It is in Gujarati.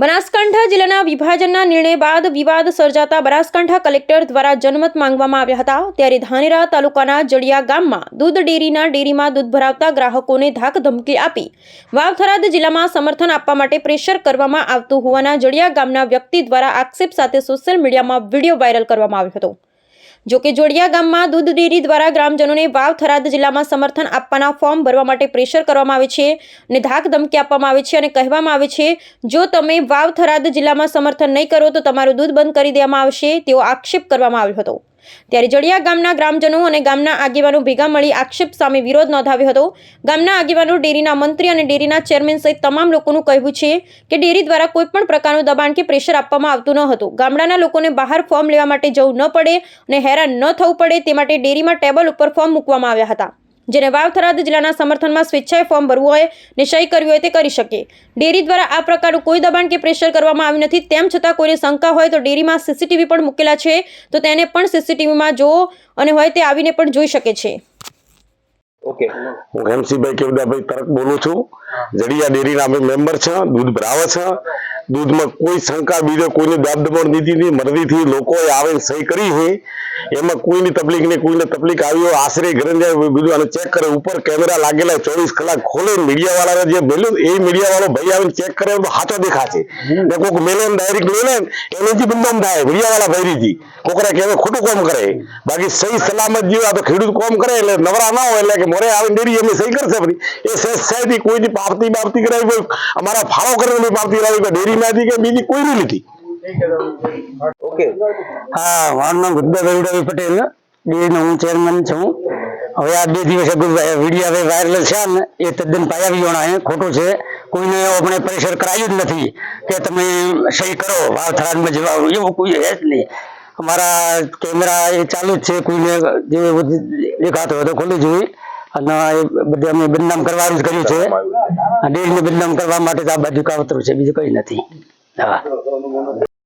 બનાસકાંઠા જિલ્લાના વિભાજનના નિર્ણય બાદ વિવાદ સર્જાતા બનાસકાંઠા કલેક્ટર દ્વારા જનમત માંગવામાં આવ્યા હતા. ત્યારે ધાનેરા તાલુકાના જડિયા ગામમાં દૂધ ડેરીના ડેરીમાં દૂધ ભરાવતા ગ્રાહકોને ધાક ધમકી આપી વાવથરાદ જિલ્લામાં સમર્થન આપવા માટે પ્રેશર કરવામાં આવતું હોવાના જડિયા ગામના વ્યક્તિ દ્વારા આક્ષેપ સાથે સોશિયલ મીડિયામાં વીડિયો વાયરલ કરવામાં આવ્યો હતો. જો કે જોડિયા ગામમાં દૂધ ડેરી દ્વારા ગ્રામજનોને વાવ થરાદ જિલ્લામાં સમર્થન આપવાના ફોર્મ ભરવા માટે પ્રેશર કરવામાં આવે છે અને ધાક ધમકી આપવામાં આવે છે અને કહેવામાં આવે છે, જો તમે વાવ થરાદ જિલ્લામાં સમર્થન નહીં કરો તો તમારું દૂધ બંધ કરી દેવામાં આવશે, તેવો આક્ષેપ કરવામાં આવ્યો હતો. ત્યારે જડિયા ગામના ગ્રામજનો અને ગામના આગેવાનો ભેગા મળી આક્ષેપ સામે વિરોધ નોંધાવ્યો હતો. ગામના આગેવાનો ડેરીના મંત્રી અને ડેરીના ચેરમેન સહિત તમામ લોકોનું કહેવું છે કે ડેરી દ્વારા કોઈપણ પ્રકારનું દબાણ કે પ્રેશર આપવામાં આવતું ન હતું. ગામડાના લોકોને બહાર ફોર્મ લેવા માટે જવું ન પડે અને હેરાન ન થવું પડે તે માટે ડેરીમાં ટેબલ ઉપર ફોર્મ મૂકવામાં આવ્યા હતા. જેને વાવ થરાદ જિલ્લાના સમર્થનમાં સ્વેચ્છાએ ફોર્મ ભરવું હોય નિશ્ચય કરવી હોય તે કરી શકે. ડેરી દ્વારા આ પ્રકારનું કોઈ દબાણ કે પ્રેશર કરવામાં આવ્યું નથી. તેમ છતાં કોઈને શંકા હોય તો ડેરીમાં સીસીટીવી પણ મૂકેલા છે. તો તેને પણ સીસીટીવીમાં જોવો અને હોય તે આવીને પણ જોઈ શકે છે. ઓકે. હું હેમસીભાઈ કેવડાભાઈ તરક બોલું છું. જડિયા ડેરીના અમે મેમ્બર છે દૂધ ભરાવે છે. દૂધમાં કોઈ શંકા બીજો કોઈને દાબ દબાણ દીધી નહીં. મરદીથી લોકોએ આવે સહી કરી છે. એમાં કોઈની તકલીફ નહીં કોઈને તકલીફ આવી હોય આશરે ઘરે બીજું અને ચેક કરે ઉપર કેમેરા લાગેલા ચોવીસ કલાક ખોલે મીડિયા વાળાને જે મેલ્યું એ મીડિયા વાળો ભાઈ આવીને ચેક કરે તો હાથો દેખાશે. ને કોઈક મેલે ડાયરેક્ટ મેલે એને જે બદનામ થાય મીડિયા વાળા ભૈરીથી કોકરા કે ખોટું કામ કરે. બાકી સહી સલામત જીવ આ તો ખેડૂત કામ કરે એટલે નવરા ના હોય એટલે કે મોરે આવીને ડેરી એમની સહી કરશે બધી એ સહેજ સહેજથી કોઈની પાવતી બાપતી કરાવી કોઈ અમારા ફાળો કરેલી પાવતી કરાવી કોઈ ડેરીમાંથી કે બીજી કોઈની લીધી. ઓકે હા મારું નામ ગુદ્દાભાઈ ઉડાવી પટેલ ડેરીનો હું ચેરમેન છું હવે આ બે દિવસ અગાઉ વીડિયો હવે વાયરલ છે ને એ તદ્દન પાયા વિહોણા છે ખોટું છે કોઈને આપણે પ્રેશર કરાયું જ નથી કે તમે સહી કરો વાવ થરાદમાં જવા એવું કોઈ હે જ નહીં અમારા કેમેરા એ ચાલુ જ છે કોઈને જે દેખાતો હોય તો ખોલી જોઈએ અને એ બધે અમે બદનામ કરવાનું જ કર્યું છે ડેરીને બદનામ કરવા માટે તો આ બાજુ કાવતરું છે બીજું કઈ નથી હા